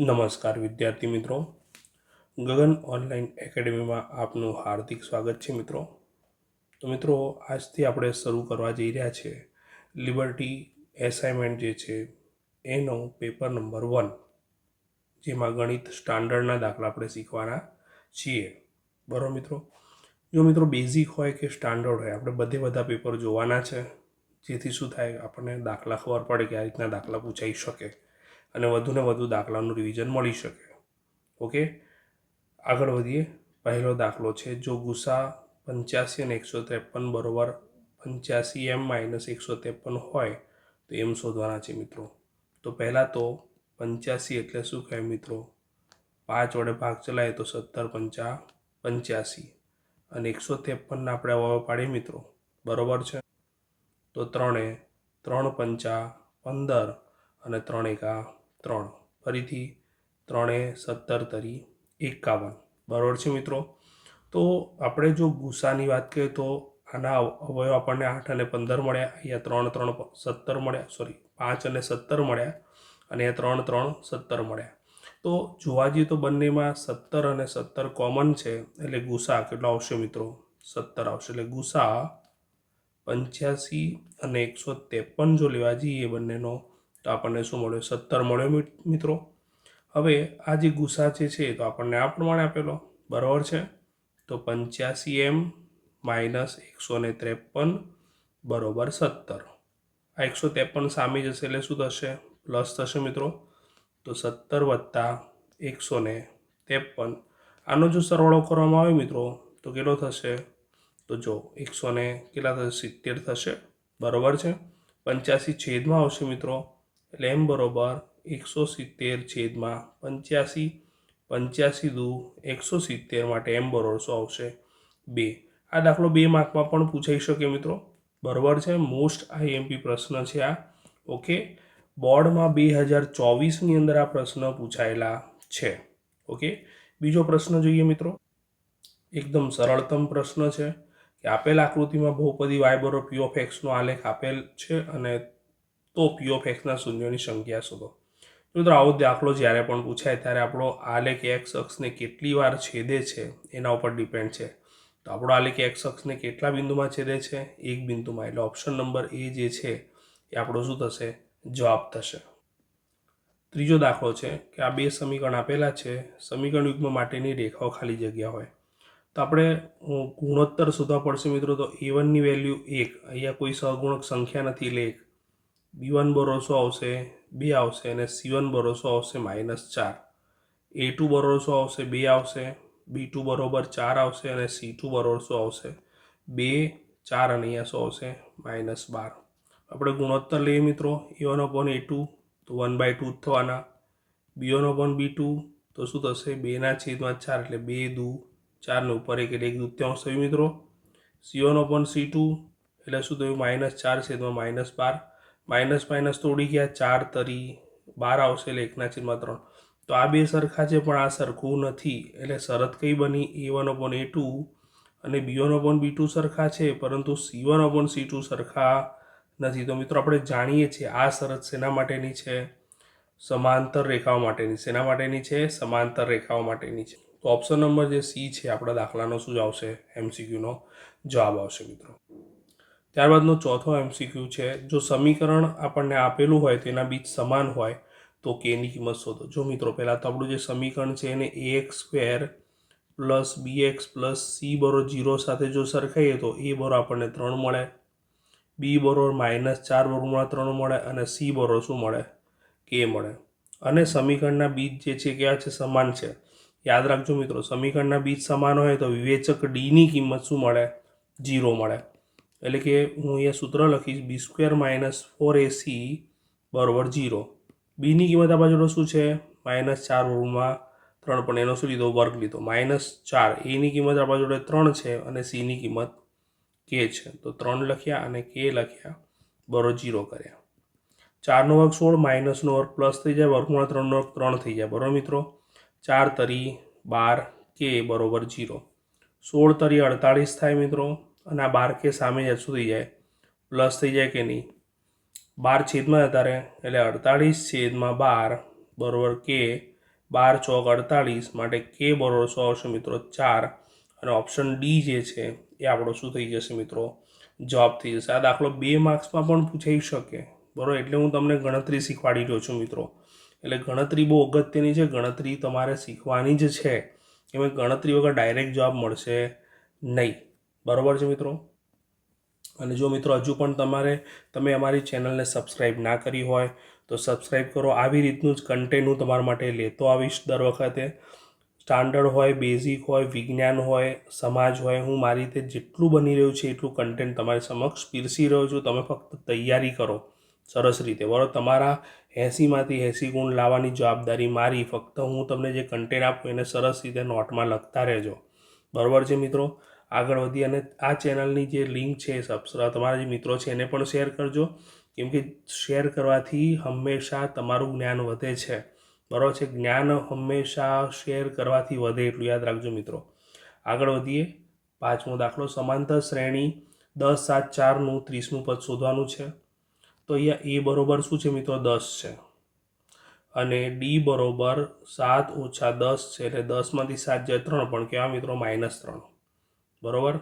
નમસ્કાર વિદ્યાર્થી મિત્રો. ગગન ઓનલાઈન એકેડમીમાં આપનું હાર્દિક સ્વાગત છે મિત્રો. તો મિત્રો, આજથી આપણે શરૂ કરવા જઈ રહ્યા છે. લિબર્ટી એસાઇનમેન્ટ જે છે, એનો પેપર નંબર વન જેમાં ગણિત સ્ટાન્ડર્ડના દાખલા આપણે શીખવાના છીએ. બરાબર મિત્રો? જો મિત્રો બેઝિક હોય કે સ્ટાન્ડર્ડ હોય, આપણે બધે બધા પેપર જોવાના છે. જેથી શું થાય, આપણને દાખલા ખબર પડે કે આ રીતના દાખલા પૂછાઈ શકે. અને વધુને વધુ દાખલાનું રિવિઝન મળી શકે. ઓકે આગળ વધીએ. પહેલો દાખલો છે, જો ગુસા પંચ્યાસી અને એકસો ત્રેપન બરોબર પંચ્યાસી એમ માઇનસ એકસો ત્રેપન હોય, તો એમ શોધવાના છે મિત્રો. તો પહેલાં તો પંચ્યાસી એટલે શું કહે મિત્રો? પાંચ વડે ભાગ ચલાવીએ તો સત્તર પંચા પંચ્યાસી. અને એકસો ત્રેપનને આપણે અવાવ પાડીએ મિત્રો. બરોબર છે? તો ત્રણે ત્રણ પંચા પંદર અને ત્રણ એકા ત્રણ, ફરીથી ત્રણે સત્તર તરી એકાવન. બરાબર છે મિત્રો? તો આપણે જો ગુસ્સાની વાત કરીએ તો આના અવયવ આપણને આઠ અને પંદર મળ્યા. અહીંયા ત્રણ ત્રણ સત્તર મળ્યા. સોરી પાંચ અને સત્તર મળ્યા. અને ત્રણ ત્રણ, સત્તર મળ્યા. તો જોવા જઈએ તો બંનેમાં સત્તર અને સત્તર કોમન છે, એટલે ગુસા કેટલો આવશે મિત્રો? સત્તર આવશે. એટલે ગુસા પંચ્યાસી અને એકસો ત્રેપન જો લેવા જઈએ બંનેનો તો આપણને શું મળ્યું? સત્તર મળ્યો મિત- મિત્રો. હવે આ જે ગુસા જે છે તો આપણને આ પ્રમાણે આપેલો. બરાબર છે? તો પંચ્યાસી એમ માઇનસ એકસો ને ત્રેપન બરોબર સત્તર. આ એકસો ત્રેપન સામે જશે એટલે શું થશે? પ્લસ થશે મિત્રો. તો સત્તર વત્તા એકસો ને ત્રેપન. આનો જો સરવાળો કરવામાં આવે મિત્રો, તો કેટલો થશે? તો જો એકસો ને કેટલા થશે? સિત્તેર થશે. બરાબર છે? પંચ્યાસી છેદમાં આવશે મિત્રો. એટલે એમ બરોબર એકસો સિત્તેર છેદમાં પંચ્યાસી પંચ્યાસી દુ એકસો સિત્તેર માટે એમ બરોબર શું આવશે. બે. આ દાખલો બે માર્કમાં પણ પૂછાઈ શકે મિત્રો. બરોબર છે? મોસ્ટ આઈએમપી પ્રશ્ન છે આ. ઓકે. બોર્ડમાં બે હજાર ચોવીસની અંદર આ પ્રશ્ન પૂછાયેલા છે. ઓકે. બીજો પ્રશ્ન જોઈએ મિત્રો. એકદમ સરળતમ પ્રશ્ન છે કે આપેલ આકૃતિમાં બહુપદી વાય બરોબર પી ઓફ એક્સનો આલેખ આપેલ છે અને તો પી ઓફ એક્સના શૂન્યોની સંખ્યા શોધો. મિત્રો, આવો દાખલો જ્યારે પણ પૂછાય ત્યારે આપણો આલેખ એક્સ અક્ષને કેટલી વાર છેદે છે એના ઉપર ડિપેન્ડ છે. તો આપણો આલેખ એક્સ અક્ષને કેટલા બિંદુમાં છેદે છે? એક બિંદુમાં. એટલે ઓપ્શન નંબર એ જે છે એ આપણો શું થશે? જવાબ થશે. ત્રીજો દાખલો છે કે આ બે સમીકરણ આપેલા છે. સમીકરણ યુગ્મ માટેની રેખાઓ ખાલી જગ્યા હોય. તો આપણે ગુણોત્તર શોધવા પડશે મિત્રો. તો એ વનની વેલ્યુ એક. અહીંયા કોઈ સહગુણક સંખ્યા નથી એટલે એક. બી વન ભરોસો આવશે બે આવશે અને સી વન ભરોસો આવશે માઇનસ ચાર. એ ટુ ભરોસો આવશે બે આવશે. બી ટુ બરોબર ચાર આવશે અને સી ટુ બરોસો આવશે. બે ચાર અને અહીંયા શું આવશે માઇનસ બાર. આપણે ગુણોત્તર લઈએ મિત્રો. A one upon A two તો વન બાય ટુ થવાના. B one upon B two તો શું થશે? બેના છેદમાં ચાર, એટલે બે દુ ચારને ઉપર એક, એટલે એક દૂત્યાંશ થયું મિત્રો. C one upon C two એટલે શું થયું? માઇનસ ચાર છેદમાં માઇનસ બાર. માઇનસ માઇનસ તોડી ગયા, ચાર તરી, બાર આવશે એટલે એકના છેદમાં ત્રણ. તો આ બે સરખા છે, પણ આ સરખું નથી. એટલે શરત કઈ બની? A one upon A two અને B one upon B two સરખા છે, પરંતુ C one upon C two સરખા નથી. તો મિત્રો, આપણે જાણીએ છીએ આ શરત શેના માટેની છે? સમાંતર રેખાઓ માટેની. શેના માટેની છે? સમાંતર રેખાઓ માટેની છે. તો ઓપ્શન નંબર જે સી છે, આપણા દાખલાનો શું આવશે? એમસીક્યુનો જવાબ આવશે, મિત્રો. ત્યારબાદનો ચોથો એમસીક્યુ છે. જો સમીકરણ આપણને આપેલું હોય તેના બીજ સમાન હોય, તો કેની કિંમત શોધો. જો મિત્રો, પહેલાં તો આપણું જે સમીકરણ છે એને A X square plus B X plus C બરો જીરો સાથે જો સરખાઈએ, તો એ બરો આપણને ત્રણ મળે. બી બરોબર માઇનસ ચાર બરોબર ત્રણ મળે અને સી બરો શું મળે? કે મળે. અને સમીકરણના બીજ જે છે કેવા છે? સમાન છે. યાદ રાખજો મિત્રો, સમીકરણના બીજ સમાન હોય તો વિવેચક ડીની કિંમત શું મળે? જીરો મળે. એટલે કે હું અહીંયા સૂત્ર લખીશ B square minus four AC બરોબર જીરો બીની કિંમત આ બાજુ શું છે? માઇનસ ચાર વર્ગમાં ત્રણ, પણ એનો શું લીધો? વર્ગ લીધો. માઇનસ ચાર. એની કિંમત આ બાજુ ત્રણ છે અને સીની કિંમત કે છે. તો ત્રણ લખ્યા અને કે લખ્યા બરો જીરો કર્યા. ચારનો વર્ગ સોળ માઇનસનો વર્ગ પ્લસ થઈ જાય વર્ગમાં ત્રણનો વર્ગ ત્રણ થઈ જાય. બરાબર મિત્રો? ચાર તરી બાર કે બરોબર જીરો સોળ તરી અડતાળીસ થાય મિત્રો. અને આ બાર કે સામે જ થઈ જાય. પ્લસ થઈ જાય કે નહીં? બાર છેદમાં જતા રહે, એટલે અડતાળીસ છેદમાં બાર બરોબર કે બાર ચોક અડતાળીસ માટે કે બરોબર શું આવશે મિત્રો ચાર. અને ઓપ્શન ડી જે છે, એ આપણો શું થઈ જશે મિત્રો? જવાબ થઈ જશે. આ દાખલો બે માર્ક્સમાં પણ પૂછાઈ શકે. બરાબર? એટલે હું તમને ગણતરી શીખવાડી રહ્યો છું મિત્રો. એટલે ગણતરી બહુ અગત્યની છે. ગણતરી તમારે શીખવાની જ છે. એમાં ગણતરી વગર ડાયરેક્ટ જવાબ મળશે નહીં. બરાબર છે મિત્રો? અને જો મિત્રો હજુ પણ તમારે, તમે અમારી ચેનલને સબસ્ક્રાઈબ ના કરી હોય, તો સબસ્ક્રાઈબ કરો. આવી રીતનું જ કન્ટેન્ટ હું તમારા માટે લેતો આવીશ દર વખતે. સ્ટાન્ડર્ડ હોય બેઝિક હોય, વિજ્ઞાન હોય, સમાજ હોય, હું મારી રીતે જેટલું બની રહ્યું છે એટલું કન્ટેન્ટ તમારી સમક્ષ પીરસી રહ્યો છું. તમે ફક્ત તૈયારી કરો. સરસ રીતે. બરાબર? તમારા એંસીમાંથી એંસી ગુણ લાવવાની જવાબદારી મારી. ફક્ત હું તમને જે કન્ટેન્ટ આપું એને સરસ રીતે નોટમાં લખતા રહેજો. બરાબર છે મિત્રો? આગળ વધી અને આ ચેનલની જે લિંક છે સબસ્ક્રા તમારા જે મિત્રો છે એને પણ શેર કરજો. કેમ કે શેર કરવાથી હંમેશા તમારું જ્ઞાન વધે છે. બરાબર છે? જ્ઞાન હંમેશા શેર કરવાથી વધે એટલું યાદ રાખજો મિત્રો. આગળ વધીએ. પાંચમો દાખલો, સમાંતર શ્રેણી, દસ, સાત ચારનું ત્રીસનું પદ શોધવાનું છે. તો અહીંયા એ બરોબર શું છે મિત્રો? દસ છે. અને ડી બરોબર સાત ઓછા દસ છે, એટલે દસમાંથી સાત જાય ત્રણ પણ કેવા મિત્રો, માઇનસ ત્રણ. બરોબર?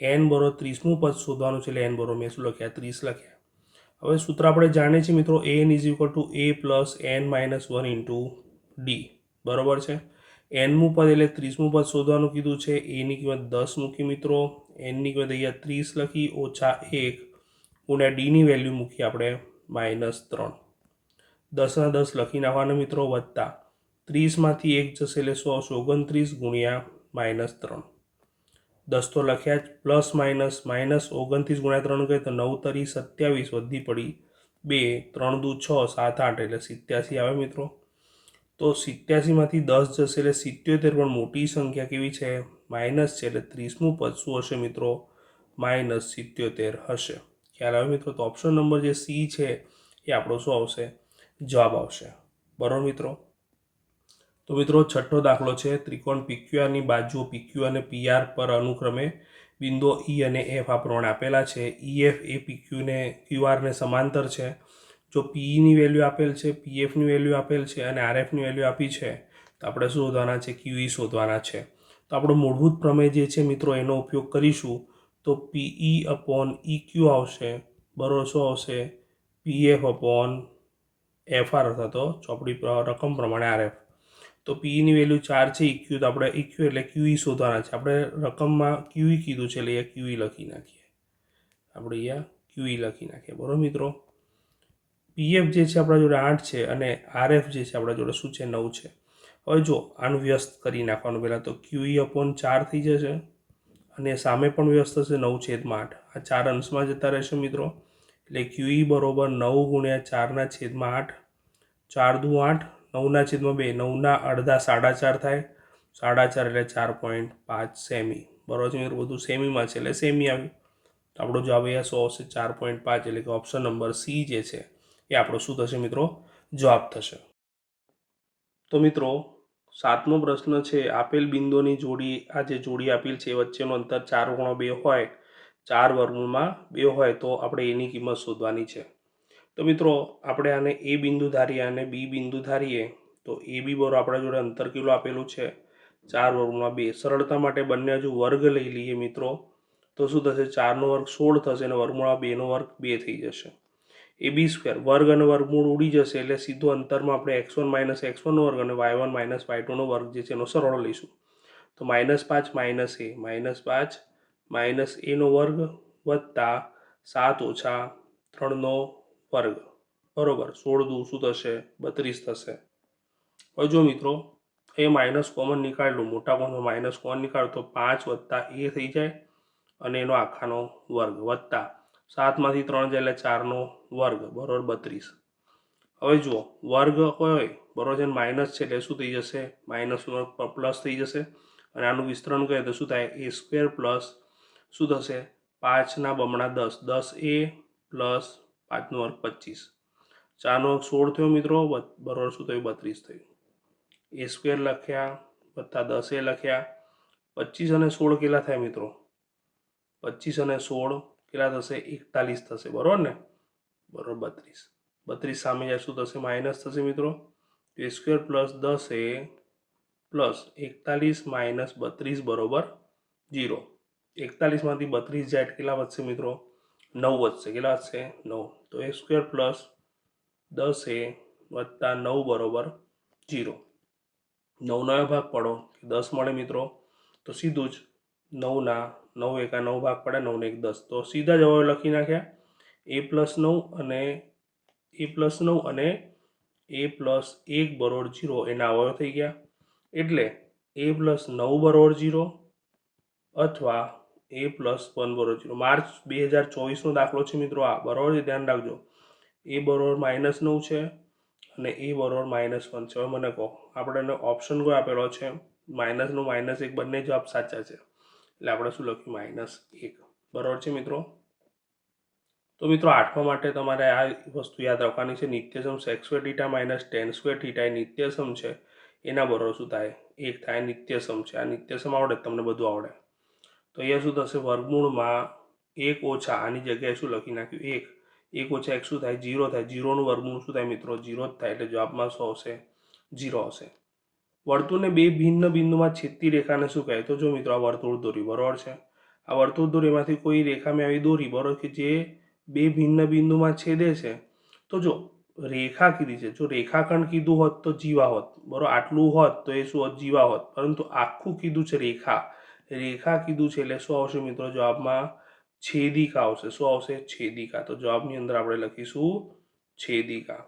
એન બરો ત્રીસમું પદ શોધવાનું છે, એટલે એન બરો મેં શું લખ્યા? ત્રીસ લખ્યા. હવે સૂત્ર આપણે જાણીએ છીએ મિત્રો N is equal to A plus N minus one into D બરોબર છે? એનમું પદ, એટલે ત્રીસમું પદ શોધવાનું કીધું છે. એની કિંમત દસ મૂકી મિત્રો. એનની કિંમત અહીંયા ત્રીસ લખી, ઓછા એક ગુણ્યા ડીની વેલ્યુ મૂકી આપણે માઇનસ ત્રણ. દસના દસ લખી નાખવાના મિત્રો, વત્તા. ત્રીસમાંથી એક જશે, એટલે સો, ઓગણત્રીસ ગુણ્યા માઇનસ ત્રણ. દસ તો લખ્યા જ, પ્લસ માઇનસ માઇનસ ઓગણત્રીસ ગુણ્યા ત્રણ કહે તો નવ તરી સત્યાવીસ વધી પડી. બે, ત્રણ દુ છ, સાત આઠ, એટલે સિત્યાસી આવે મિત્રો. તો સિત્યાસીમાંથી દસ જશે એટલે સિત્યોતેર પણ મોટી સંખ્યા કેવી છે? માઇનસ છે એટલે ત્રીસમું પદ શું હશે મિત્રો? માઇનસ સિત્યોતેર હશે. ખ્યાલ આવે મિત્રો? તો ઓપ્શન નંબર જે સી છે એ આપણો શું આવશે? જવાબ આવશે. બરાબર મિત્રો? તો મિત્રો છઠ્ઠો દાખલો છે, ત્રિકોણ પીક્યુઆરની બાજુઓ પીક્યુ અને પીઆર પર અનુક્રમે બિંદુઓ ઈ અને એફ આ પ્રમાણે આપેલા છે. ઈ એફ એ પીક્યુને, ક્યુઆરને સમાંતર છે. જો પીઈની વેલ્યુ આપેલ છે, પીએફની વેલ્યુ આપેલ છે અને આરએફની વેલ્યુ આપી છે, તો આપણે શોધવાના છે? ક્યુઈ શોધવાના છે. તો આપણો મૂળભૂત પ્રમેય જે છે મિત્રો એનો ઉપયોગ કરીશું. તો પીઈ અપોન ઈ ક્યુ આવશે બરોબર શું આવશે પીએફ અપોન એફઆર થતો ચોપડી રકમ પ્રમાણે આરએફ. તો પીઈની વેલ્યુ ચાર છે ઇક્યુ તો આપણે ઇક્યુ એટલે ક્યુઈ શોધવાના છે. આપણે રકમમાં ક્યુઈ કીધું છે એટલે અહીંયા ક્યુઈ લખી નાખીએ. આપણે અહીંયા ક્યુઈ લખી નાખીએ. બરાબર મિત્રો? પીએફ જે છે આપણા જોડે આઠ છે અને આરએફ જે છે આપણા જોડે શું છે? નવ છે. હવે જો આનું વ્યસ્ત કરી નાખવાનું પહેલાં તો ક્યુઈ અપોન ચાર થઈ જશે અને સામે પણ વ્યસ્ત થશે નવ છેદમાં આઠ. આ ચાર અંશમાં જતા રહેશે મિત્રો. એટલે ક્યુઈ બરોબર નવ ગુણ્યા ચારના છેદમાં આઠ. ચાર દુ આઠ નવના છેદમાં બે, નવના અડધા સાડા ચાર થાય. સાડા ચાર એટલે ચાર પોઈન્ટ પાંચ સેમી. બરોબર છે મિત્રો? બધું સેમીમાં છે એટલે સેમી આવ્યું તો આપણો જવાબ અહીંયા સો હશે, ચાર પોઈન્ટ પાંચ એટલે કે ઓપ્શન નંબર સી જે છે, એ આપણો શું થશે મિત્રો? જવાબ થશે. તો મિત્રો, સાતમો પ્રશ્ન છે, આપેલ બિંદુની જોડી, આ જે જોડી આપેલ છે વચ્ચેનું અંતર ચાર ગુણો બે હોય, ચાર વર્ગમાં બે હોય, તો આપણે એની કિંમત શોધવાની છે. તો મિત્રો, આપણે આને એ બિંદુ ધારીએ અને બી બિંદુ ધારીએ, તો એ બી બરો આપણા જોડે અંતર કિલો આપેલું છે. ચાર વર્ગમાં બે. સરળતા માટે બંને હજુ વર્ગ લઈ લઈએ મિત્રો. તો શું થશે? ચારનો વર્ગ સોળ થશે અને વર્ગમૂળમાં બેનો વર્ગ બે થઈ જશે. A B square. વર્ગ અને વર્ગમૂળ ઉડી જશે એટલે સીધું અંતરમાં આપણે એક્સ વન માઇનસ એક્સ વનનો વર્ગ અને વાય વન માઇનસ વાય ટુનો વર્ગ જે છે એનો સરળ લઈશું. તો માઇનસ પાંચ માઇનસ એ. માઇનસ પાંચ માઇનસ એનો વર્ગ વત્તા સાત ઓછા ત્રણનો વર્ગ. બરોબર સોળ દુ શું થશે? બત્રીસ થશે. હવે જો મિત્રો, એ માઇનસ કોમન નીકાળેલું, મોટા કોમન માઇનસ કોમન નીકાળો, તો પાંચ વત્તા એ થઈ જાય અને એનો આખાનો વર્ગ વત્તા સાતમાંથી ત્રણ જાય એટલે ચારનો વર્ગ, બરોબર બત્રીસ. હવે જુઓ, વર્ગ હોય, બરોબર છે માઇનસ છે એટલે શું થઈ જશે? માઇનસનો પ્લસ થઈ જશે. અને આનું વિસ્તરણ કરીએ તો શું થાય? એ સ્ક્વેર પ્લસ શું થશે? પાંચના બમણા દસ. દસ એ પ્લસ પાંચનો વર્ગ પચીસ. ચારનો વર્ગ સોળ થયો મિત્રો બરોબર શું થયું બત્રીસ થયું. એ સ્ક્વેર લખ્યા, વત્તા દસ લખ્યા. પચીસ અને સોળ કેટલા થાય મિત્રો? પચીસ અને સોળ કેટલા થશે? એકતાલીસ થશે, બરાબર ને? બરાબર, બત્રીસ. બત્રીસ સામે જાય શું થશે? માઇનસ થશે મિત્રો? એ સ્ક્વેર પ્લસ દસ એ પ્લસ એકતાલીસ માઇનસ બત્રીસ, બરોબર? જીરો એકતાલીસમાંથી બત્રીસ જાય કેટલા વધશે મિત્રો? નવ વધશે કેટલા વધશે નવ. તો એ સ્ક્વેર પ્લસ દસ એ વત્તા નવ બરોબર જીરો નવનો ભાગ પડો દસ મળે મિત્રો, તો સીધું જ નવના નવ એકા નવ ભાગ પડે નવને એક દસ. તો સીધા જવાબ લખી નાખ્યા એ પ્લસ નવ અને એ પ્લસ નવ અને એ પ્લસ એક બરોબર જીરો એના અવયવ થઈ ગયા. એટલે એ પ્લસ નવ બરોબર જીરો અથવા એ પ્લસ વન બરોબર જીરો માર્ચ બે હજાર ચોવીસનો દાખલો છે મિત્રો આ. બરોબર છે? ધ્યાન રાખજો. એ બરોબર માઇનસ નવ છે અને એ બરોબર માઇનસ વન છે. હવે મને કહો, આપણે એનો ઓપ્શન કોઈ આપેલો છે? માઇનસનું માઇનસ એક બંને જવાબ સાચા છે. એટલે આપણે શું લખ્યું? માઇનસ એક. બરોબર છે મિત્રો? તો મિત્રો આઠમા માટે તમારે આ વસ્તુ યાદ રાખવાની છે. નિત્યસમ sec square minus tan square theta એ નિત્યસમ છે. એના બરોબર શું થાય? એક થાય નિત્યસમ છે. આ નિત્યસમ આવડે તમને બધું આવડે? તો અહીંયા શું થશે? વર્ગમૂળમાં એક ઓછા, આની જગ્યાએ શું લખી નાખ્યું? એક. એક ઓછા એક શું થાય? જીરો થાય. જીરોનું વર્ગમૂળ શું થાય મિત્રો? જીરો જ થાય, એટલે જવાબમાં શું આવશે જીરો આવશે વર્તુળને બે ભિન્ન બિંદુમાં છેદતી રેખાને શું કહે? તો જો મિત્રો, આ વર્તુળ દોરી, બરોબર છે? આ વર્તુળ દોરી એમાંથી કોઈ રેખા મેં આવી દોરી, બરોબર? કે જે બે ભિન્ન બિંદુમાં છેદે છે. તો જો રેખા કીધી છે, જો રેખાખંડ કીધું હોત તો જીવા હોત, બરોબર? આટલું હોત તો એ શું હોત? જીવા હોત. પરંતુ આખું કીધું છે રેખા. રેખા કીધું છે એટલે શું આવશે મિત્રો? જવાબમાં છેદિકા આવશે. શું આવશે? છેદિકા. તો જવાબની અંદર આપણે લખીશું છેદિકા.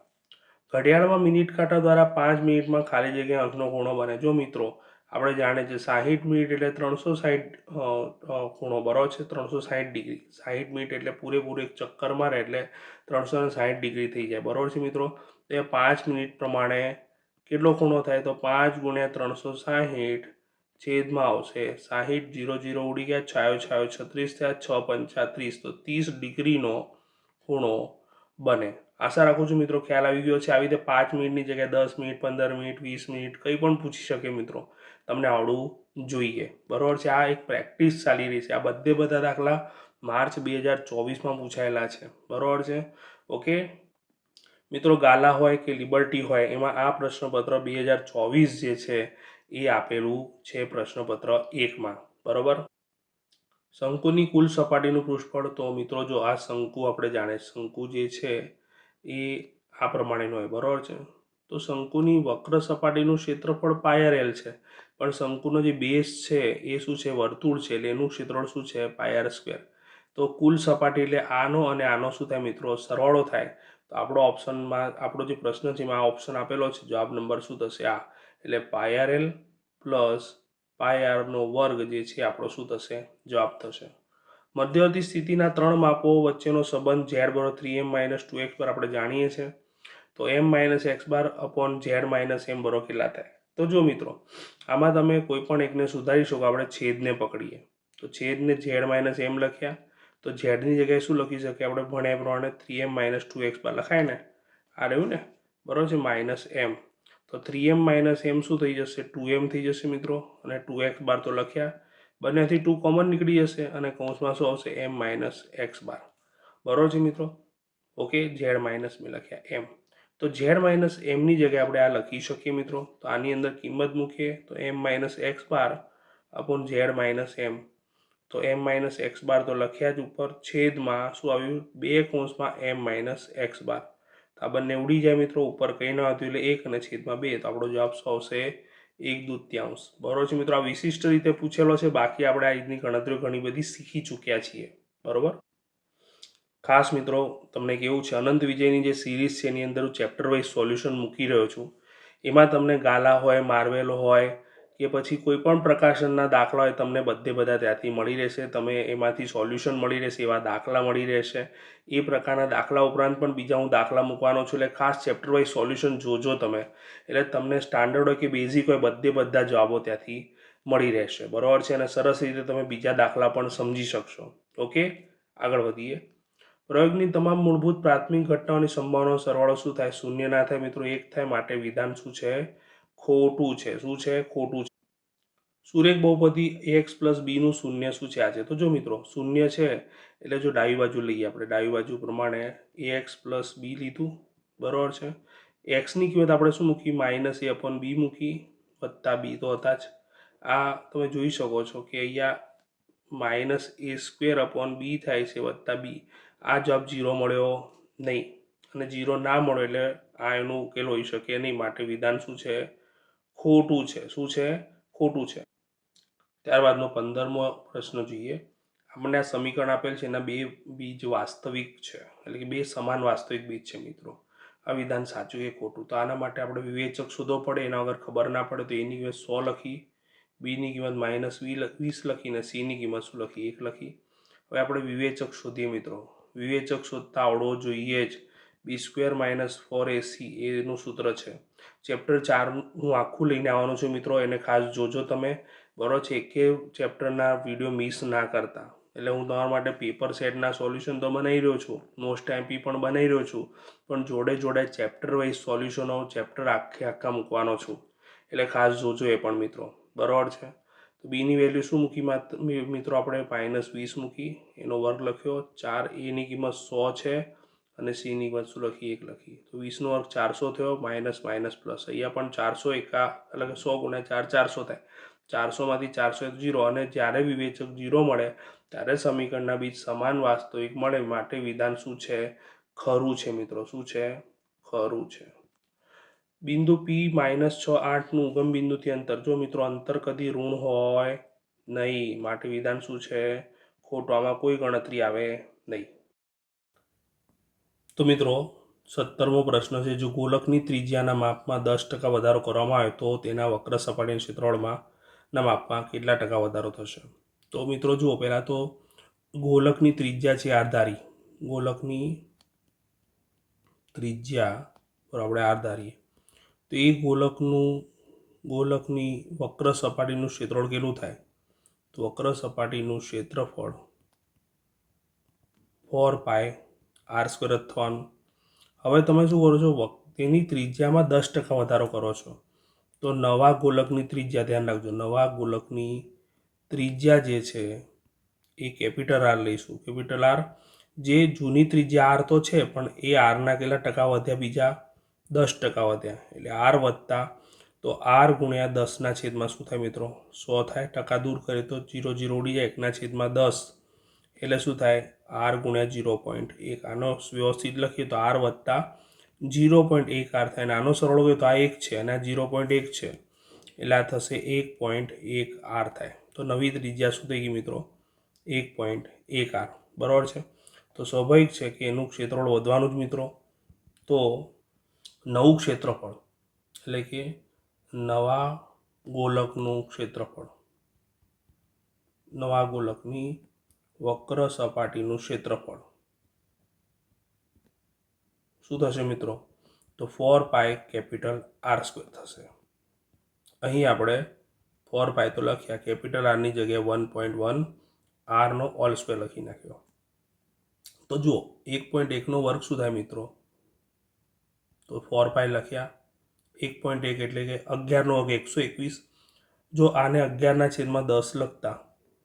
ઘડિયાળમાં મિનિટ કાંટા દ્વારા પાંચ મિનિટમાં ખાલી જગ્યા અંકનો ખૂણો બને. જો મિત્રો, આપણે જાણે છે સાહીઠ મિનિટ એટલે ત્રણસો સાહીઠ ખૂણો બરોબર છે, ત્રણસો સાહીઠ ડિગ્રી. સાહીઠ મિનિટ એટલે પૂરેપૂરું એક ચક્કર મારે એટલે ત્રણસો ને સાહીઠ ડિગ્રી થઈ જાય. બરોબર છે મિત્રો? તો એ પાંચ મિનિટ પ્રમાણે કેટલો ખૂણો થાય? તો પાંચ ગુણ્યા ત્રણસો સાહીઠ છેદમાં આવશે. સાહીઠ જીરો જીરો ઉડી ગયા, છાયો છાયો છત્રીસ થયા, છ પંચાત્રીસ. તો ત્રીસ ડિગ્રીનો ખૂણો બને. આશા રાખું છું મિત્રો ખ્યાલ આવી ગયો છે. આવી રીતે પાંચ મિનિટની જગ્યાએ દસ મિનિટ, પંદર મિનિટ, વીસ મિનિટ કંઈ પણ પૂછી શકે મિત્રો, તમને આવડવું જોઈએ. બરાબર છે? આ એક પ્રેક્ટિસ ચાલી રહી છે. આ બધે બધા દાખલા માર્ચ બે હજાર ચોવીસમાં પૂછાયેલા છે. બરાબર છે? ઓકે? મિત્રો ગાલા હોય કે લિબર્ટી હોય, એમાં આ પ્રશ્નપત્ર બે હજાર ચોવીસ જે છે એ આપેલું છે પ્રશ્નપત્ર એકમાં. બરાબર? શંકુની કુલ સપાટીનું પૃષ્ઠફળ, તો મિત્રો જો આ શંકુ આપણે જાણે, શંકુ જે છે એ આ પ્રમાણેનો હોય, બરાબર છે? તો શંકુની વક્ર સપાટીનું ક્ષેત્રફળ પાયર છે. પણ શંકુનો જે બેઝ છે એ શું છે? વર્તુળ છે, એટલે એનું ક્ષેત્રફળ શું છે? પાયર સ્ક્વેર તો કુલ સપાટી એટલે આનો અને આનો શું થાય મિત્રો? સરવાળો થાય. તો આપણો ઓપ્શનમાં આપણો જે પ્રશ્ન છે એમાં આ ઓપ્શન આપેલો છે. જવાબ નંબર શું થશે? આ. એટલે pi R L plus pi આરનો વર્ગ જે છે આપણો શું થશે? જવાબ થશે. મધ્યવર્તી સ્થિતિના ત્રણ માપો વચ્ચેનો સંબંધ ઝેડ બરો three M minus two X પર આપણે જાણીએ છીએ. તો M minus X bar upon Z minus M બરો કેટલા થાય? તો જો મિત્રો, આમાં તમે કોઈ પણ એકને સુધારી શકો, આપણે છેદને પકડીએ. તો છેદને ઝેડ માઇનસ એમ લખ્યા. તો ઝેડની જગ્યાએ શું લખી શકીએ આપણે? ભણ્યા પ્રમાણે three M minus two X bar લખાય ને? આ રહ્યું ને? બરાબર છે માઇનસ એમ તો થ્રી એમ માઇનસ એમ શું થઈ જશે? ટુ એમ થઈ જશે મિત્રો, અને ટુ એક્સ બાર તો લખ્યા. બંનેથી ટુ કોમન નીકળી જશે અને કૌંસમાં શું આવશે? M minus X bar. બરાબર છે મિત્રો? ઓકે ઝેડ માઇનસ મેં લખ્યા એમ તો ઝેડ માઇનસ એમની જગ્યાએ આપણે આ લખી શકીએ મિત્રો. તો આની અંદર કિંમત મૂકીએ. તો M minus X bar upon Z minus M તો એમ માઇનસ એક્સ બાર તો લખ્યા જ ઉપર છેદમાં શું આવ્યું? બે કૌંસમાં એમ માઇનસ એક્સ બાર. આ બંને ઉડી જાય મિત્રો, ઉપર કંઈ ન હતું એટલે એક અને છેદમાં બે. તો આપણો જવાબ શું આવશે એક દૂત્યાંશ. બરોબર છે મિત્રો, આ વિશિષ્ટ રીતે પૂછેલો છે. બાકી આપણે આજની ગણતરીઓ ઘણી બધી શીખી ચૂક્યા છીએ. બરોબર? ખાસ મિત્રો, તમને કેવું છે, અનંત વિજયની જે સિરીઝ છે, એની અંદર હું ચેપ્ટર વાઇઝ સોલ્યુશન મૂકી રહ્યો છું. એમાં તમને ગાલા હોય, માર્વેલ હોય કે પછી કોઈ પણ પ્રકાશનના દાખલા હોય, તમને બધે બધા ત્યાંથી મળી રહેશે. તમે એમાંથી સોલ્યુશન મળી રહેશે, એવા દાખલા મળી રહેશે. એ પ્રકારના દાખલા ઉપરાંત પણ બીજા હું દાખલા મૂકવાનો છું. એટલે ખાસ ચેપ્ટર વાઇઝ સોલ્યુશન જોજો તમે. એટલે તમને સ્ટાન્ડર્ડ હોય કે બેઝિક હોય, બધે બધા જવાબો ત્યાંથી મળી રહેશે. બરાબર છે? અને સરસ રીતે તમે બીજા દાખલા પણ સમજી શકશો. ઓકે? આગળ વધીએ. પ્રયોગની તમામ મૂળભૂત પ્રાથમિક ઘટનાઓની સંભાવનાનો સરવાળો શું થાય? શૂન્ય ના થાય મિત્રો. એક થાય. માટે વિધાન શું છે? ખોટું છે. શું છે? ખોટું છે. સુરેખ બહુપદી એક્સ પ્લસ બીનું શૂન્ય શું છે? આજે તો જો મિત્રો, શૂન્ય છે, એટલે જો ડાબી બાજુ લઈએ આપણે. ડાબી બાજુ પ્રમાણે એ એક્સ પ્લસ બી લીધું. બરાબર છે? એક્સની કિંમત આપણે શું મૂકી? માઇનસ એ અપોન બી મૂકી. વત્તા બી તો હતા જ. આ તમે જોઈ શકો છો કે અહીંયા minus A square upon B થાય છે, વત્તા બી આ જવાબ જીરો મળ્યો નહીં. અને જીરો ના મળ્યો એટલે આ એનો ઉકેલ હોઈ શકે નહીં. માટે વિધાન શું છે? ખોટું છે. શું છે? ખોટું છે. ત્યારબાદનો પંદરમો પ્રશ્ન જોઈએ. આપણને આ સમીકરણ આપેલ છે, એના બે બીજ વાસ્તવિક છે, એટલે કે બે સમાન વાસ્તવિક બીજ છે મિત્રો. આ વિધાન સાચું કે ખોટું? તો આના માટે આપણે વિવેચક શોધવો પડે, એના વગર ખબર ના પડે, તો એની કિંમત સો લખી, બીની કિંમત માઇનસ વીસ લખીને સીની કિંમત શું લખી? એક લખી. હવે આપણે વિવેચક શોધીએ મિત્રો. વિવેચક શોધતા આવડવો જોઈએ જ. B square minus four AC એનું સૂત્ર છે. ચેપ્ટર ચાર હું આખું લઈને આવવાનું છું મિત્રો, એને ખાસ જોજો તમે. બરોબર છે, એકે ચેપ્ટરના વીડિયો મિસ ના કરતા. એટલે હું તમારા માટે પેપર સેટના સોલ્યુશન તો બનાવી રહ્યો છું મોસ્ટ એમપી પણ બનાવી રહ્યો છું, પણ જોડે જોડે ચેપ્ટર વાઇઝ સોલ્યુશનો ચેપ્ટર આખે આખા મૂકવાનો છું. એટલે ખાસ જોજો એ પણ મિત્રો, બરાબર છે? તો બીની વેલ્યુ શું મૂકી માત્ર આપણે માઇનસ વીસ મૂકી, એનો વર્ગ લખ્યો, ચાર એની કિંમત સો છે, અને સીની કિંમત શું લખી એક લખી તો વીસનો વર્ગ ચારસો થયો માઇનસ માઇનસ પ્લસ અહીંયા પણ ચારસો એકા, એટલે સો ગુણ્યા ચાર, ચારસો થાય. ચારસોમાંથી ચારસો એક જીરો અને જ્યારે વિવેચક જીરો મળે, ત્યારે સમીકરણના બીજ સમાન વાસ્તવિક મળે. માટે વિધાન શું છે? ખરું છે મિત્રો. શું છે? ખરું છે. બિંદુ પી માઇનસ છ આઠનું ઉગમ બિંદુથી અંતર. જો મિત્રો અંતર કદી ઋણ હોય નહીં, માટે વિધાન શું છે? ખોટું આમાં કોઈ ગણતરી આવે નહીં. તો મિત્રો, સત્તરમો પ્રશ્ન છે. જો ગોલકની ત્રિજ્યાના માપમાં દસ ટકા વધારો કરવામાં આવે તો તેના વક્ર સપાટીના ક્ષેત્રફળમાં ના માપમાં કેટલા ટકા વધારો થશે? તો મિત્રો જુઓ, પહેલાં તો ગોલકની ત્રિજ્યા છે આરધારી. ગોલકની ત્રિજ્યા પર આપણે આર ધારીએ તો એ ગોલકનું, ગોલકની વક્ર સપાટીનું ક્ષેત્રફળ કેટલું થાય? તો વક્ર સપાટીનું ક્ષેત્રફળ ફોર પાય આર સ્ક્વેર જ થવાનું. હવે તમે શું કરો છો? તેની ત્રિજ્યામાં દસ ટકા વધારો કરો છો. તો નવા ગોલકની ત્રિજ્યા ધ્યાન રાખજો. નવા ગોલકની ત્રિજ્યા જે છે, એ કેપિટલ આર લઈશું. કેપિટલ આર જે જૂની ત્રિજ્યા આર તો છે, પણ એ આરના કેટલા ટકા વધ્યા? બીજા દસ ટકા વધ્યા. એટલે આર વધતા તો આર ગુણ્યા દસના છેદમાં શું થાય મિત્રો? સો થાય. ટકા દૂર કરે તો જીરો જીરો ઉડી જાય. એકના છેદમાં દસ. એટલે શું થાય? આર ગુણ્યા જીરો પોઈન્ટ એક. આનો વ્યવસ્થિત લખીએ તો આર વત્તા જીરો પોઈન્ટ એક આર થાય. અને આનો સરળ હોય તો આ એક છે અને આ જીરો પોઈન્ટ એક છે. એટલે આ થશે એક પોઈન્ટ એક આર થાય. તો નવી ત્રિજ્યા શું થઈ ગઈ મિત્રો? એક પોઈન્ટ એક આર. બરાબર છે? તો સ્વાભાવિક છે કે એનું ક્ષેત્રફળ વધવાનું જ મિત્રો. તો નવું ક્ષેત્રફળ, એટલે કે નવા ગોલકનું ક્ષેત્રફળ, નવા ગોલકની વક્ર સપાટીનું ક્ષેત્રફળ. શું થશે મિત્રો? તો four pi capital R square થશે. અહીં આપણે ફોર પાય તો લખ્યા કેપિટલ આરની જગ્યાએ વન પોઈન્ટ વન આરનો ઓલ સ્ક્વેર લખી નાખ્યો. તો જુઓ, એક પોઈન્ટ એકનો વર્ગ શું થાય મિત્રો? તો ફોર પાય લખ્યા. એક પોઈન્ટ એક એટલે કે અગિયારનો વર્ગ એકસો એકવીસ. જો આને અગિયારના છેદમાં દસ લખતા,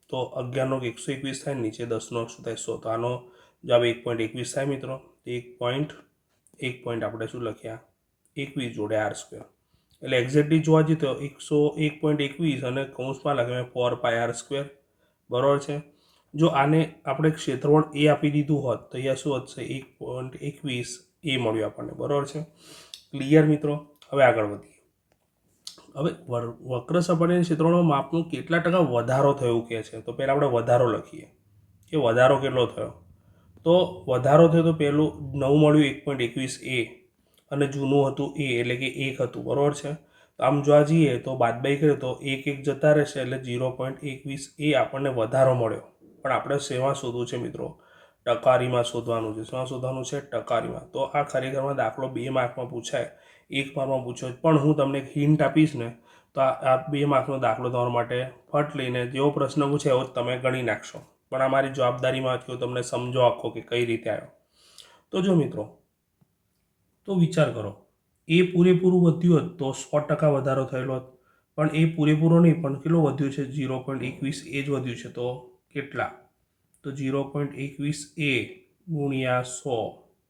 તો અગિયારનો એકસો એકવીસ થાય નીચે દસનો શું થાય સો? તો આનો જવાબ એક પોઈન્ટ એકવીસ થાય મિત્રો. એક પોઈન્ટ એક પોઈન્ટ આપણે શું લખ્યા? એકવીસ જોડે આર સ્ક્વેર એટલે એક્ઝેક્ટલી જોવા જઈએ તો એકસો એક પોઈન્ટ એકવીસ અને કૌંસમાં લખે ફોર પાય આર સ્ક્વેર બરાબર છે? જો આને આપણે ક્ષેત્રફળ એ આપી દીધું હોત તો અહીંયા શું વધશે એક પોઈન્ટ એકવીસ એ મળ્યું આપણને. બરાબર છે? ક્લિયર મિત્રો? હવે આગળ વધીએ. હવે વક્ર સપાટીના ક્ષેત્રફળમાં માપનું કેટલા ટકા વધારો થયો કે છે? તો પહેલાં આપણે વધારો લખીએ. કે વધારો કેટલો થયો? તો વધારો થયો તો પહેલું નવું મળ્યું એક પોઈન્ટ એકવીસ એ અને જૂનું હતું એ, એટલે કે એક હતું, બરાબર છે? તો આમ જોવા જઈએ તો બાદબાઈ કરીએ તો એક એક જતા રહેશે એટલે ઝીરો પોઈન્ટ એકવીસ એ આપણને વધારો મળ્યો. પણ આપણે શેમાં શોધવું છે મિત્રો. ટકારીમાં શોધવાનું છે. શેમાં શોધવાનું છે ટકારીમાં. તો આ ખરેખરમાં દાખલો બે માર્કમાં પૂછાય. એક માર્કમાં પૂછ્યો પણ હું તમને એક હિન્ટ આપીશ ને, તો આ બે માર્કનો દાખલો તમારા માટે ફટ લઈને જેવો પ્રશ્ન પૂછે એવો તમે ગણી નાખશો. પણ આ મારી જવાબદારીમાં થયો તમને સમજો આખો કે કઈ રીતે આવ્યો. તો જો મિત્રો, તો વિચાર કરો, એ પૂરેપૂરું વધ્યું હોત તો સો ટકા વધારો થયેલો હોત, પણ એ પૂરેપૂરો નહીં, પણ કેટલો વધ્યું છે? ઝીરો પોઈન્ટ એકવીસ એ જ વધ્યું છે. તો કેટલા? તો ઝીરો પોઈન્ટ એકવીસ એ ગુણ્યા સો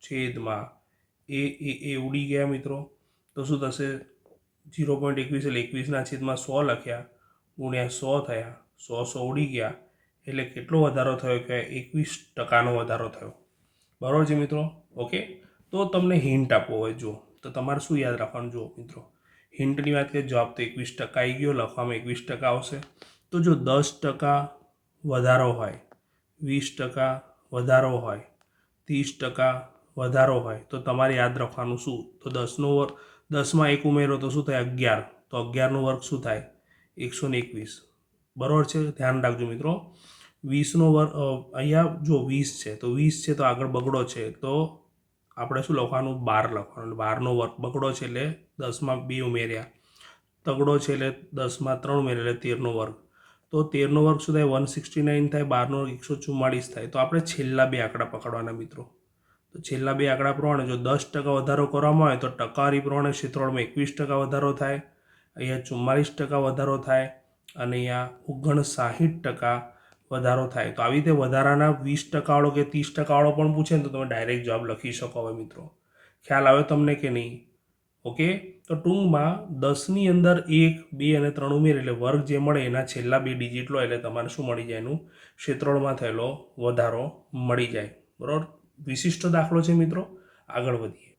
છેદમાં એ એ એ ઉડી ગયા મિત્રો. તો શું થશે? ઝીરો પોઈન્ટ એકવીસ એટલે એકવીસના છેદમાં સો લખ્યા, ગુણ્યા સો થયા, સો સો ઉડી ગયા એટલે કેટલો વધારો થયો કે એકવીસ ટકાનો વધારો થયો. બરાબર છે મિત્રો? ઓકે? તો તમને હિન્ટ આપવો હોય જુઓ. તો તમારે શું યાદ રાખવાનું જુઓ મિત્રો? હિન્ટની વાત કરીએ, જવાબ તો એકવીસ ટકા આવી ગયો, લખવામાં એકવીસ ટકા આવશે. તો જો દસ ટકા વધારો હોય, વીસ ટકા વધારો હોય, ત્રીસ ટકા વધારો હોય, તો તમારે યાદ રાખવાનું શું? તો દસનો વર્ગ, દસમાં એક ઉમેરો તો શું થાય? અગિયાર. તો અગિયારનો વર્ગ શું થાય? એકસો એકવીસ. બરાબર છે? ધ્યાન રાખજો મિત્રો. વીસનો વર્ગ અહીંયા જો વીસ છે, તો વીસ છે તો આગળ બગડો છે. તો આપણે શું લખવાનું? બાર લખવાનું. બારનો વર્ગ બગડો છે એટલે દસમાં બે ઉમેર્યા. તગડો છે એટલે દસમાં ત્રણ ઉમેર્યા એટલે તેરનો વર્ગ. તો તેરનો વર્ગ શું થાય? વન સિક્સટી નાઇન થાય, બારનો વર્ગ એકસો ચુમ્માળીસ થાય. તો આપણે છેલ્લા બે આંકડા પકડવાના મિત્રો. તો છેલ્લા બે આંકડા પ્રમાણે જો દસ ટકા વધારો કરવામાં આવે તો ટકાવારી પ્રમાણે ક્ષેત્રફળમાં એકવીસ ટકા વધારો થાય. અહીંયા ચુમ્માલીસ ટકા વધારો થાય. અને અહીંયા ઓગણસાઠ ટકા વધારો થાય. તો આવી રીતે વધારાના વીસ ટકાવાળો કે ત્રીસ ટકાવાળો પણ પૂછે ને તો તમે ડાયરેક્ટ જવાબ લખી શકો હવે મિત્રો. ખ્યાલ આવે તમને કે નહીં? ઓકે? તો ટૂંકમાં દસની અંદર એક, બે અને ત્રણ ઉમેર એટલે વર્ગ જે મળે એના છેલ્લા બે ડિજિટ લો એટલે તમારે શું મળી જાય એનું? ક્ષેત્રોળમાં થયેલો વધારો મળી જાય. બરાબર? વિશિષ્ટ દાખલો છે મિત્રો. આગળ વધીએ.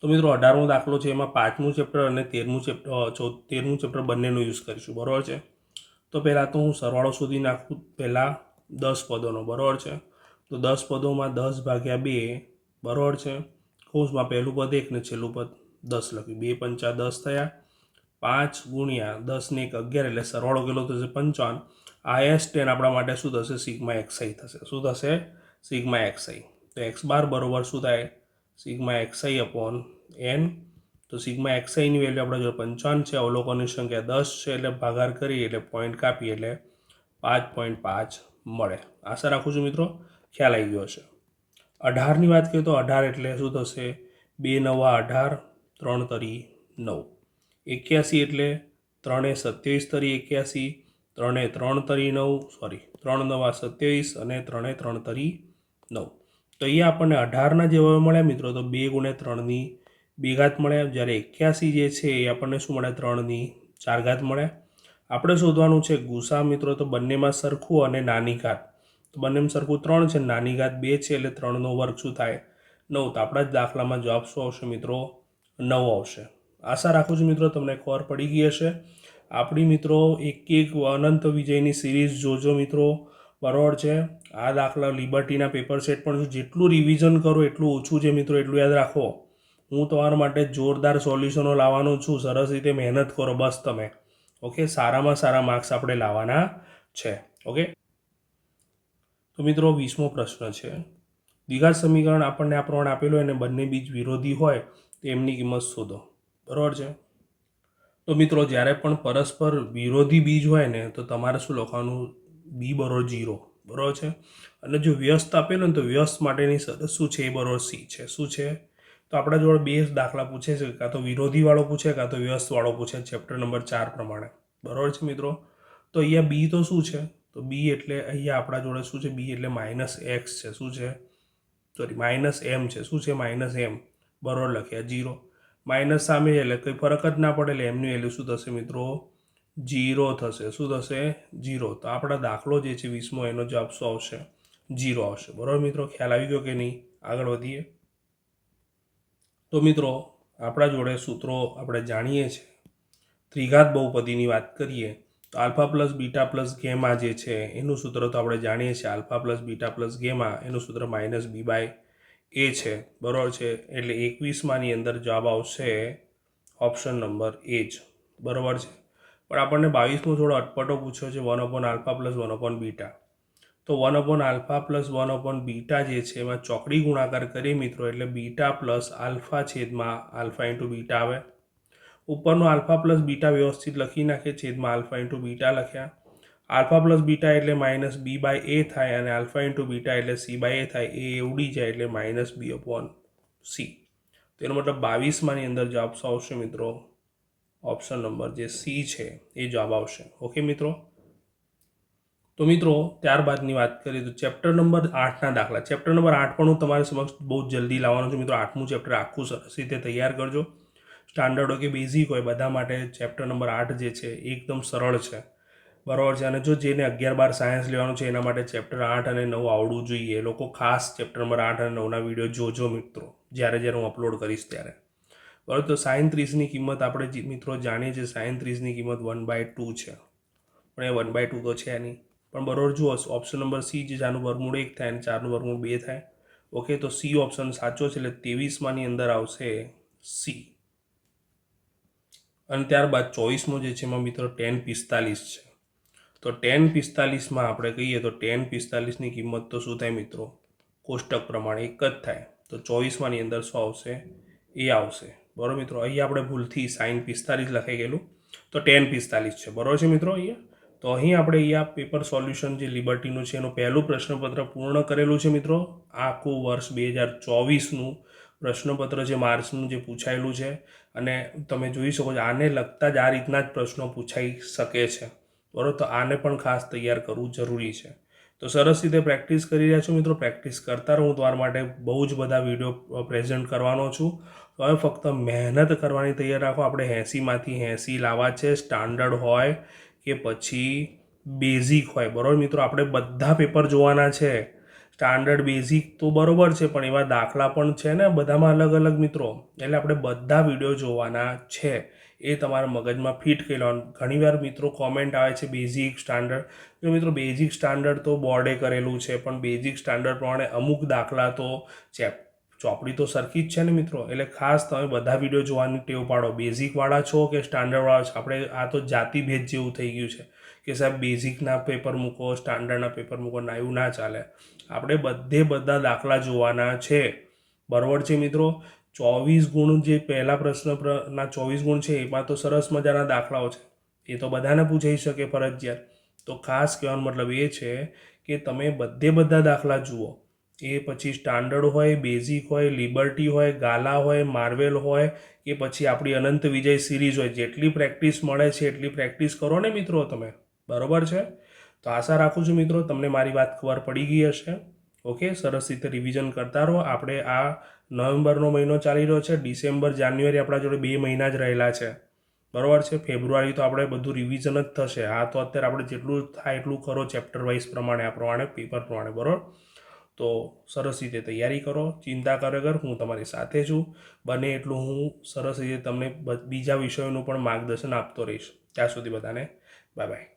તો મિત્રો અઢારમો દાખલો છે, એમાં પાંચમું ચેપ્ટર અને તેરમું ચેપ્ટર તેરમું ચેપ્ટર બંનેનો યુઝ કરીશું. બરાબર છે? તો પહેલાં તો હું સરવાળો સુધી નાખું, પહેલાં દસ પદોનો, બરાબર છે? તો દસ પદોમાં દસ ભાગ્યા બે, બરાબર છે? કૌંસમાં પહેલું પદ એક ને છેલ્લું પદ દસ લખ્યું. બે પંચા દસ થયા, પાંચ ગુણ્યા દસને એક અગિયાર, એટલે સરવાળો કેટલો થશે? પંચાવન. આ ટેન આપણા માટે શું થશે? સિગ્મા એક્સઆઈ થશે. શું થશે? સિગ્મા એક્સઆઈ તો એક્સ બાર બરોબર શું થાય? Sigma X I upon N તો સિગ્મા એક્સઆઈની વેલ્યુ આપણે જો પંચાવન છે, અવલોકનની સંખ્યા દસ છે એટલે ભાગાર કરીએ એટલે પોઈન્ટ કાપીએ એટલે પાંચ પોઈન્ટ પાંચ મળે. આશા રાખું છું મિત્રો, ખ્યાલ આવી ગયો છે અઢારની વાત કરીએ તો અઢાર એટલે શું થશે? બે નવા અઢાર, ત્રણ તરી નવ. એક્યાસી એટલે ત્રણે સત્યાવીસ તરી એક્યાસી, ત્રણે ત્રણ તરી નવ સોરી ત્રણ નવા સત્યાવીસ અને ત્રણે ત્રણ તરી નવ. તો અહીંયા આપણને અઢારના જે મળ્યા મિત્રો, તો બે ગુણ્યા ત્રણની બે ઘાત મળ્યા જ્યારે એક્યાસી જે છે એ આપણને શું મળે? ત્રણની ચાર ઘાત મળે. આપણે શોધવાનું છે ગુસા મિત્રો, તો બંનેમાં સરખું અને નાની ઘાત. તો બંનેમાં સરખું ત્રણ છે, નાની ઘાત બે છે, એટલે ત્રણનો વર્ગ શું થાય? નવ. તો આપણા જ દાખલામાં જવાબ શું આવશે મિત્રો? નવ આવશે. આશા રાખું છું મિત્રો, તમને ખબર પડી ગઈ હશે. આપણી મિત્રો એક એક અનંત વિજયની સિરીઝ જોજો મિત્રો. બરોબર છે? આ દાખલા લિબર્ટીના પેપર સેટ પણ જેટલું રિવિઝન કરો, એટલું ઓછું છે મિત્રો, એટલું યાદ રાખો. હું તમારા માટે જોરદાર સોલ્યુશનો લાવવાનો છું. સરસ રીતે મહેનત કરો, બસ તમે. ઓકે? સારામાં સારા માર્ક્સ આપણે લાવવાના છે. ઓકે? તો મિત્રો, વીસમો પ્રશ્ન છે. દ્વિઘાત સમીકરણ આપણને આ પ્રમાણે આપેલું હોય અને બંને બીજ વિરોધી હોય, તો એમની કિંમત શોધો. બરાબર છે? તો મિત્રો, જ્યારે પણ પરસ્પર વિરોધી બીજ હોય ને, તો તમારે શું લખવાનું? બી બરોબર જીરો બરાબર છે? અને જો વ્યસ્ત આપેલું ને, તો વ્યસ્ત માટેની શરત શું છે? એ બરોબર સી છે. શું છે? તો આપણા જોડે બે દાખલા પૂછે છે, કાં તો વિરોધીવાળો પૂછે, કાં તો વ્યસ્તવાળો પૂછે ચેપ્ટર નંબર ચાર પ્રમાણે. બરાબર છે મિત્રો? તો અહીંયા બી તો શું છે? તો બી એટલે અહીંયા આપણા જોડે શું છે? બી એટલે માઇનસ એક્સ છે. શું છે? સોરી માઇનસ એમ છે. શું છે? માઇનસ એમ બરોબર લખ્યા જીરો માઇનસ સામે એટલે કંઈ ફરક જ ના પડે એટલે એમનું વેલ્યુ શું થશે મિત્રો? જીરો થશે. શું થશે? જીરો તો આપણા દાખલો જે છે વીસમો, એનો જવાબ શું આવશે? જીરો આવશે. બરાબર મિત્રો? ખ્યાલ આવી ગયો કે નહીં? આગળ વધીએ. તો મિત્રો, આપણા જોડે સૂત્રો આપણે જાણીએ છીએ. ત્રિઘાત બહુપદીની વાત કરીએ, તો alpha plus beta plus gamma જે છે, એનું સૂત્ર તો આપણે જાણીએ છીએ. Alpha plus beta plus gamma, એનું સૂત્ર માઇનસ બી બાય એ છે. બરાબર છે? એટલે એકવીસમાંની અંદર જવાબ આવશે ઓપ્શન નંબર એ જ. બરાબર છે? પણ આપણને બાવીસમો થોડો અટપટો પૂછ્યો છે, one upon alpha plus one upon beta. તો one upon alpha plus one upon beta જે છે, એમાં ચોકડી ગુણાકાર કરીએ મિત્રો, એટલે બીટા પ્લસ આલ્ફા છેદમાં આલ્ફા ઇન્ટુ બીટા આવે. ઉપરનો આલ્ફા પ્લસ બીટા વ્યવસ્થિત લખી નાખે, છેદમાં આલ્ફા ઇન્ટુ બીટા લખ્યા. આલ્ફા પ્લસ બીટા એટલે માઇનસ બી બાય એ થાય અને આલ્ફા ઇન્ટુ બીટા એટલે સી બાય એ થાય. એ ઉડી જાય એટલે માઇનસ બી અપોન સી તેનો મતલબ બાવીસમાંની અંદર જવાબ આવશે મિત્રો? ઓપ્શન નંબર જે સી છે, એ જવાબ આવશે. ઓકે મિત્રો? તો મિત્રો, ત્યારબાદની વાત કરીએ તો ચેપ્ટર નંબર આઠના દાખલા. ચેપ્ટર નંબર આઠ પણ હું તમારી સમક્ષ બહુ જલ્દી લાવવાનો છું મિત્રો. આઠમું ચેપ્ટર આખું સરસ રીતે તૈયાર કરજો. સ્ટાન્ડર્ડ હોય કે બેઝિક હોય, બધા માટે ચેપ્ટર નંબર આઠ જે છે એકદમ સરળ છે. બરાબર છે? અને જો જેને અગિયાર બાર સાયન્સ લેવાનું છે, એના માટે ચેપ્ટર આઠ અને નવ આવડવું જોઈએ. લોકો ખાસ ચેપ્ટર નંબર આઠ અને નવના વીડિયો જોજો મિત્રો, જ્યારે જ્યારે હું અપલોડ કરીશ ત્યારે. બરાબર? તો સાયન ત્રીસની કિંમત આપણે મિત્રો જાણીએ છીએ સાયન ત્રીસની કિંમત વન બાય ટુ છે. પણ એ વન બાય ટુ તો છે નહીં. પણ બરોબર જુઓ ઓપ્શન નંબર સી જે જાનું વર્ગમૂળ એક થાય અને ચારનું વર્ગમૂળ બે થાય. ઓકે તો સી ઓપ્શન સાચો છે એટલે ત્રેવીસમાંની અંદર આવશે સી અને ત્યારબાદ ચોવીસમો જે છે એમાં મિત્રો ટેન પિસ્તાલીસ છે. તો ટેન પિસ્તાલીસમાં આપણે કહીએ તો ટેન પિસ્તાલીસની કિંમત તો શું થાય મિત્રો? કોષ્ટક પ્રમાણે એક જ થાય. તો ચોવીસમાંની અંદર શું આવશે? એ આવશે. બરાબર મિત્રો અહીં આપણે ભૂલથી સાઇન પિસ્તાલીસ લખાઈ ગયેલું. તો ટેન પિસ્તાલીસ છે. બરાબર છે મિત્રો અહીંયા? તો અહીં આપણે અહીંયા પેપર સોલ્યુશન જે લિબર્ટીનું છે, એનું પહેલું પ્રશ્નપત્ર પૂર્ણ કરેલું છે મિત્રો. આખું વર્ષ બે હજાર ચોવીસનું પ્રશ્નપત્ર જે માર્ચનું જે પૂછાયેલું છે. અને તમે જોઈ શકો છો, આને લગતા જ આ રીતના જ પ્રશ્નો પૂછાઈ શકે છે. બરાબર તો આને પણ ખાસ તૈયાર કરવું જરૂરી છે. તો સરસ રીતે પ્રેક્ટિસ કરી રહ્યા છો મિત્રો. પ્રેક્ટિસ કરતા રહું. તમારા માટે બહુ જ બધા વીડિયો પ્રેઝન્ટ કરવાનો છું. તો હવે ફક્ત મહેનત કરવાની તૈયાર રાખો. આપણે એંસીમાંથી એંસી લાવવા છે. સ્ટાન્ડર્ડ હોય. કે પછી બેઝિક હોય. બરાબર મિત્રો? આપણે બધા પેપર જોવાના છે. સ્ટાન્ડર્ડ બેઝિક તો બરોબર છે, પણ એવા દાખલા પણ છે ને, બધામાં અલગ અલગ મિત્રો. એટલે આપણે બધા વીડિયો જોવાના છે. એ તમારા મગજમાં ફિટ કરી લેવાનું. ઘણીવાર મિત્રો કોમેન્ટ આવે છે બેઝિક સ્ટાન્ડર્ડ જો મિત્રો બેઝિક સ્ટાન્ડર્ડ તો બોર્ડે કરેલું છે, પણ બેઝિક સ્ટાન્ડર્ડ પ્રમાણે અમુક દાખલા તો ચેપ ચોપડી તો સરખી જ છે ને મિત્રો. એટલે ખાસ તમે બધા વીડિયો જોવાની ટેવ પાડો. બેઝિકવાળા છો કે સ્ટાન્ડર્ડવાળા છો? આપણે આ તો જાતિભેદ જેવું થઈ ગયું છે કે સાહેબ બેઝિકના પેપર મૂકો સ્ટાન્ડર્ડના પેપર મૂકો ના એવું ના ચાલે. આપણે બધે બધા દાખલા જોવાના છે. બરોબર છે મિત્રો? ચોવીસ ગુણ જે પહેલા પ્રશ્નના ચોવીસ ગુણ છે, એમાં તો સરસ મજાના દાખલાઓ છે. એ તો બધાને પૂછાઈ શકે ફરજિયાત. તો ખાસ કહેવાનો મતલબ એ છે કે તમે બધે બધા દાખલા જુઓ. એ પછી સ્ટાન્ડર્ડ હોય, બેઝિક હોય, લિબર્ટી હોય, ગાલા હોય, માર્વેલ હોય કે પછી આપણી અનંત વિજય સિરીઝ હોય. જેટલી પ્રેક્ટિસ મળે છે, એટલી પ્રેક્ટિસ કરો ને મિત્રો તમે. બરોબર છે? તો આશા રાખું છું મિત્રો તમને મારી વાત ખબર પડી ગઈ હશે. ઓકે? સરસ રીતે રિવિઝન કરતા રહો. આપણે આ નવેમ્બરનો મહિનો ચાલી રહ્યો છે. ડિસેમ્બર, જાન્યુઆરી આપણા જોડે બે મહિના જ રહેલા છે. બરોબર છે? ફેબ્રુઆરી તો આપણે બધું રિવિઝન જ થશે. આ તો અત્યારે આપણે જેટલું થાય એટલું કરો ચેપ્ટર વાઇઝ પ્રમાણે, આ પ્રમાણે, પેપર પ્રમાણે. બરોબર? તો સરસ રીતે તૈયારી કરો. ચિંતા કરે કર હું તમારી સાથે છું. બને એટલું હું સરસ રીતે તમને બીજા વિષયોનું પણ માર્ગદર્શન આપતો રહીશ. ત્યાં સુધી બધાને બાય બાય